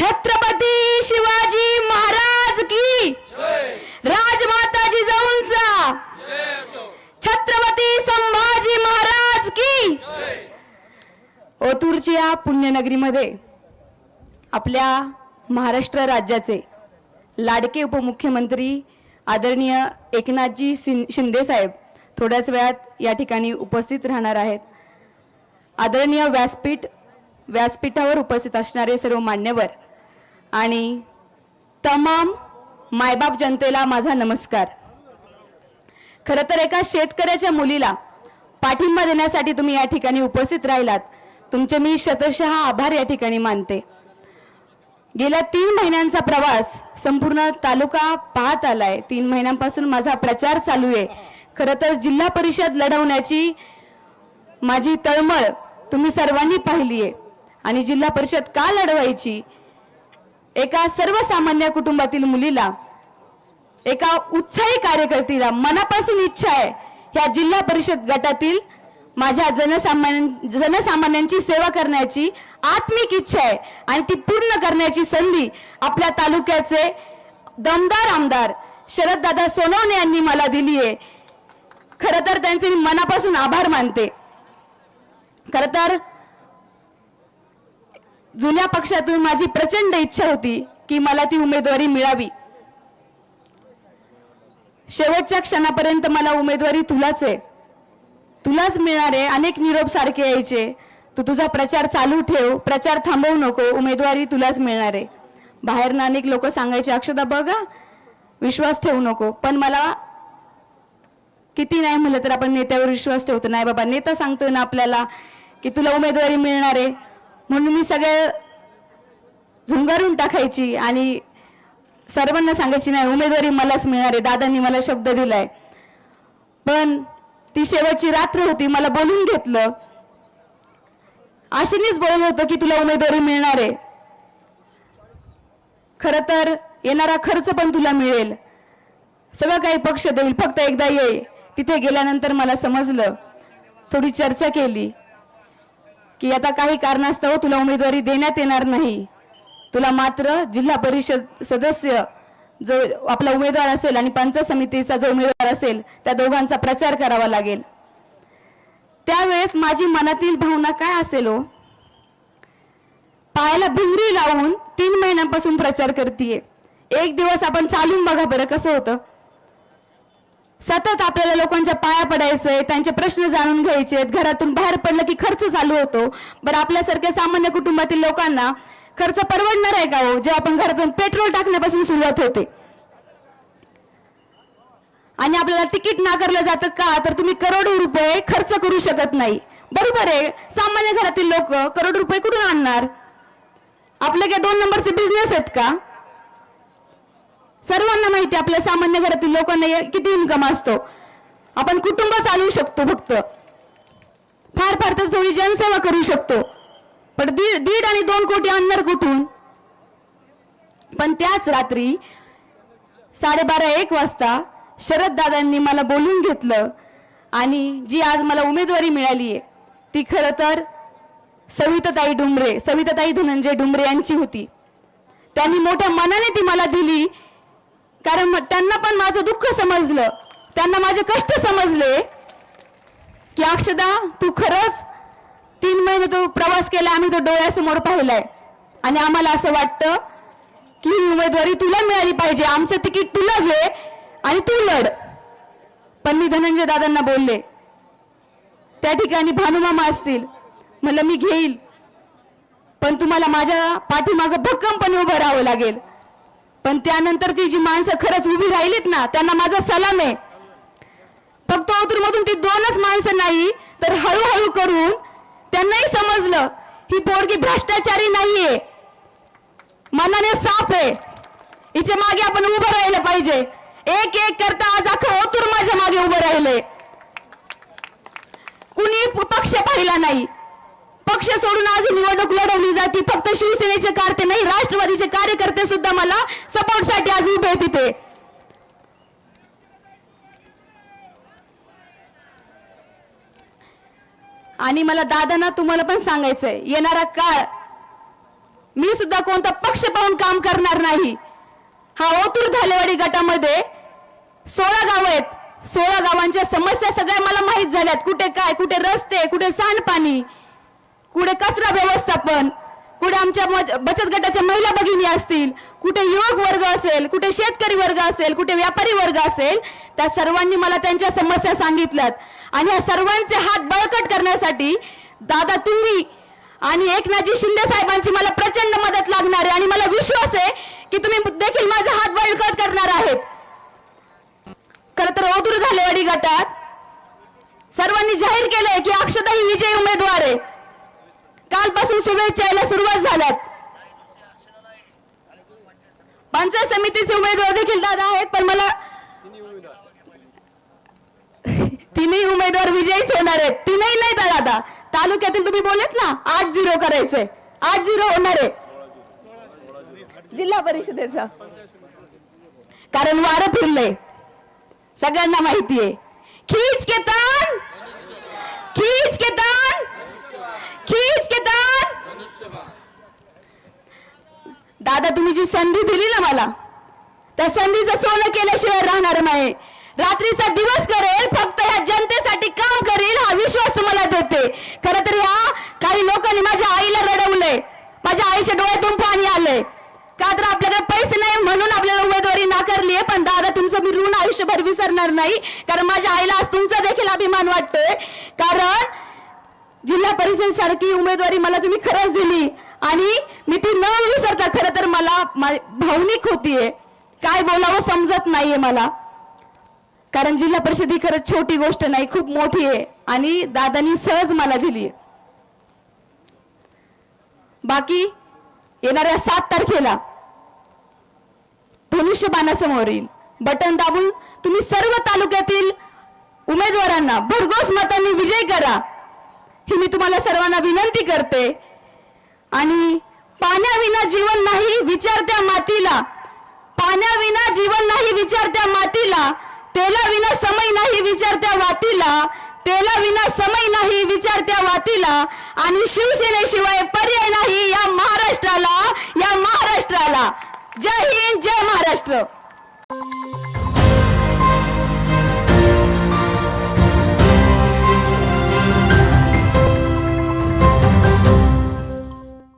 छत्रपती शिवाजी महाराज की राजमाता जिजाऊंचा छत्रपती संभाजी महाराज की ओतूरच्या या पुण्यनगरीमध्ये आपल्या महाराष्ट्र राज्याचे लाडके उपमुख्यमंत्री आदरणीय एकनाथजी शिंदे साहेब थोड्याच वेळात या ठिकाणी उपस्थित राहणार आहेत. आदरणीय व्यासपीठ व्यासपीठावर उपस्थित असणारे सर्व मान्यवर आणि तमाम मायबाप जनतेला माझा नमस्कार. खरं तर एका शेतकऱ्याच्या मुलीला पाठिंबा देण्यासाठी तुम्ही या ठिकाणी उपस्थित राहिलात. तुमचे मी शतशः आभार या ठिकाणी मानते. गेल्या तीन महिन्यांचा प्रवास संपूर्ण तालुका पाहत आलाय. तीन महिन्यांपासून माझा प्रचार चालू आहे. खरं तर जिल्हा परिषद लढवण्याची माझी तळमळ तुम्ही सर्वांनी पाहिली आहे. आणि जिल्हा परिषद का लढवायची? एका सर्वसामान्य कुटुंबातील मुलीला एका उत्साही कार्यकर्तीला मनापासून इच्छा आहे ह्या जिल्हा परिषद गटातील माझ्या जनसामान्य जनसामान्यांची सेवा करण्याची आत्मिक इच्छा आहे आणि ती पूर्ण करण्याची संधी आपल्या तालुक्याचे दमदार आमदार शरददादा सोनवणे यांनी मला दिली आहे. खरं तर त्यांचे मी मनापासून आभार मानते. खरं तर जुन्या पक्षातून माझी प्रचंड इच्छा होती की मला ती उमेदवारी मिळावी. शेवटच्या क्षणापर्यंत मला उमेदवारी तुलाच आहे. तुलाच मिळणार आहे. अनेक निरोप सारखे यायचे. तू तुझा प्रचार चालू ठेव. प्रचार थांबवू नको. उमेदवारी तुलाच मिळणार आहे. बाहेरनं अनेक लोक सांगायचे अक्षता बघा. विश्वास ठेवू नको. पण मला किती नाही म्हणलं तर आपण नेत्यावर विश्वास ठेवतो. नाही बाबा नेता सांगतोय ना आपल्याला की तुला उमेदवारी मिळणार आहे. म्हणून मी सगळ्या झुंगारून टाकायची आणि सर्वांना सांगायची नाही उमेदवारी मलाच मिळणार आहे. दादांनी मला शब्द दिलाय. पण ती शेवटची रात्र होती मला बोलून घेतलं. आशेनेच बोलत होतं की तुला उमेदवारी मिळणार आहे. खर तर येणारा खर्च पण तुला मिळेल. सगळं काही पक्ष देईल. फक्त एकदा ये. तिथे गेल्यानंतर मला समजलं. थोडी चर्चा केली. की आता काही कारणास्तव तुला उमेदवारी देण्यात येणार नाही. तुला मात्र जिल्हा परिषद सदस्य जो आपला उमेदवार असेल आणि पंचायत समितीचा जो उमेदवार असेल त्या दोघांचा प्रचार करावा लागेल. त्यावेळेस माझी मनातील भावना काय असेल हो? पायाला भिंगरी लावून तीन महिन्यांपासून प्रचार करतीये. एक दिवस आपण चालून बघा बरं कसं होतं. सतत आपल्याला लोकांच्या पाया पडायचंय त्यांचे प्रश्न जाणून घ्यायचे आहेत घरातून बाहेर पडलं की खर्च चालू होतो. बरं आपल्यासारख्या सामान्य कुटुंबातील लोकांना खर्च परवडणार आहे का हो? जेव्हा आपण घरातून पेट्रोल टाकण्यापासून सुरुवात होते. आणि आपल्याला तिकीट नाकारलं जातं का? तर तुम्ही करोडो रुपये खर्च करू शकत नाही. बरोबर आहे. सामान्य घरातील लोक करोड रुपये कुठून आणणार? आपले काय दोन नंबरचे बिझनेस आहेत का? सर्वांना माहिती आपल्या सामान्य घरातील लोकांना किती इन्कम असतो. आपण कुटुंब चालवू शकतो फक्त. फार फार तर थोडी जनसेवा करू शकतो. पण दीड दीड आणि दोन कोटी आणणार कुठून? पण त्याच रात्री साडेबारा एक वाजता शरद दादांनी मला बोलून घेतलं आणि जी आज मला उमेदवारी मिळाली आहे ती खरं तर सविताताई डुमरे सविताताई धनंजय डुमरे यांची होती. त्यांनी मोठ्या मनाने ती मला दिली. कारण मग त्यांना पण माझं दुःख समजलं. त्यांना माझे कष्ट समजले. की अक्षदा तू खरंच तीन महिने तो प्रवास केला आम्ही तो डोळ्यासमोर पाहिलाय. आणि आम्हाला असं वाटतं की ही उमेदवारी तुला मिळाली पाहिजे. आमचं तिकीट तुला घे आणि तू लढ. पण मी धनंजय दादांना बोलले त्या ठिकाणी भानुमामा असतील. म्हणलं मी घेईल. पण तुम्हाला माझ्या पाठीमागं भक्कमपणे उभं राहावं लागेल. पण त्यानंतर ती जी माणसं खरंच उभी राहिलीत ना त्यांना माझा सलाम आहे. फक्त मधून ती दोनच माणसं नाही तर हळूहळू करून त्यांनाही समजलं ही पोरगी भ्रष्टाचारी नाहीये. मनाने साप आहे. हिच्या मागे आपण उभं राहिलं पाहिजे. एक एक करता आज अख्खं ओतूर माझ्या मागे उभं राहिले कुणी पक्ष पाहिला नाही. पक्ष सोडून आज ही निवडणूक लढवली जाते. फक्त शिवसेनेचे कार्य नाही राष्ट्रवादीचे कार्यकर्ते सुद्धा मला सपोर्टसाठी आज उभे आहेत तिथे आणि मला दादांना तुम्हाला पण सांगायचंय येणारा काळ मी सुद्धा कोणता पक्ष पाहून काम करणार नाही. हा ओतूर धालेवाडी गटामध्ये सोळा गाव आहेत. सोळा गावांच्या समस्या सगळ्या मला माहीत झाल्यात. कुठे काय कुठे रस्ते कुठे सांडपाणी. कुठे कचरा व्यवस्थापन कुठे आमच्या बचत गटाच्या महिला भगिनी असतील कुठे युवक वर्ग असेल कुठे शेतकरी वर्ग असेल कुठे व्यापारी वर्ग असेल त्या सर्वांनी मला त्यांच्या समस्या सांगितल्यात. आणि या सर्वांचे हात बळकट करण्यासाठी दादा तुम्ही आणि एकनाथजी शिंदे साहेबांची मला प्रचंड मदत लागणार आहे आणि मला विश्वास आहे की तुम्ही देखील माझा हात बळकट करणार आहेत. खर तर ओदूर झालेवाडी गटात सर्वांनी जाहीर केलंय की अक्षताही विजयी उमेदवार आहे. कालपासून शुभेच्छा यायला सुरुवात झाल्यात. पंचायत समितीचे उमेदवार देखील दादा आहेत पण मला तिन्ही उमेदवार विजयीच होणार आहेत. तिन्ही नाही दादा तालुक्यातील तुम्ही बोलत ना आठ झिरो करायचंय. आठ झिरो होणार आहे. जिल्हा परिषदेचा. कारण वारं फिरलंय. सगळ्यांना माहितीये खीच के तान! खीच के तान! दादा तुम्ही जी संधी दिली ना मला त्या संधीचं सोनं केल्याशिवाय राहणार नाही. रात्रीचा दिवस करेल फक्त ह्या जनतेसाठी काम करेल हा विश्वास तुम्हाला देते. खर तर ह्या काही लोकांनी माझ्या आईला रडवलंय. माझ्या आईच्या डोळ्यातून पाणी आलंय. का तर आपल्याकडे पैसे नाही म्हणून आपल्याला उमेदवारी नाकारली आहे पण दादा तुमचं मी ऋण आयुष्यभर विसरणार नाही. कारण माझ्या आईला आज तुमचा देखील अभिमान वाटतोय. कारण जिल्हा परिषद सारखी उमेदवारी मला तुम्ही खरंच दिली. आणि मी ती न विसरता खरं तर मला मा- भावनिक होतीये काय बोलावं समजत नाहीये मला. कारण जिल्हा परिषद ही खरंच छोटी गोष्ट नाही खूप मोठी आहे. आणि दादानी सहज मला दिली. बाकी येणाऱ्या सात तारखेला धनुष्यबाणासमोर येईल. बटन दाबून तुम्ही सर्व तालुक्यातील उमेदवारांना भरघोस मतांनी विजय करा. ही मी तुम्हाला सर्वांना विनंती करते. आणि पाण्याविना जीवन नाही विचारत्या मातीला. पाण्याविना जीवन नाही विचारत्या मातीला. तेला विना समय नाही विचारत्या वातीला. तेला विना समय नाही विचारत्या वातीला. आणि शिवसेनेशिवाय पर्याय नाही या महाराष्ट्राला या महाराष्ट्राला. जय हिंद जय महाराष्ट्र.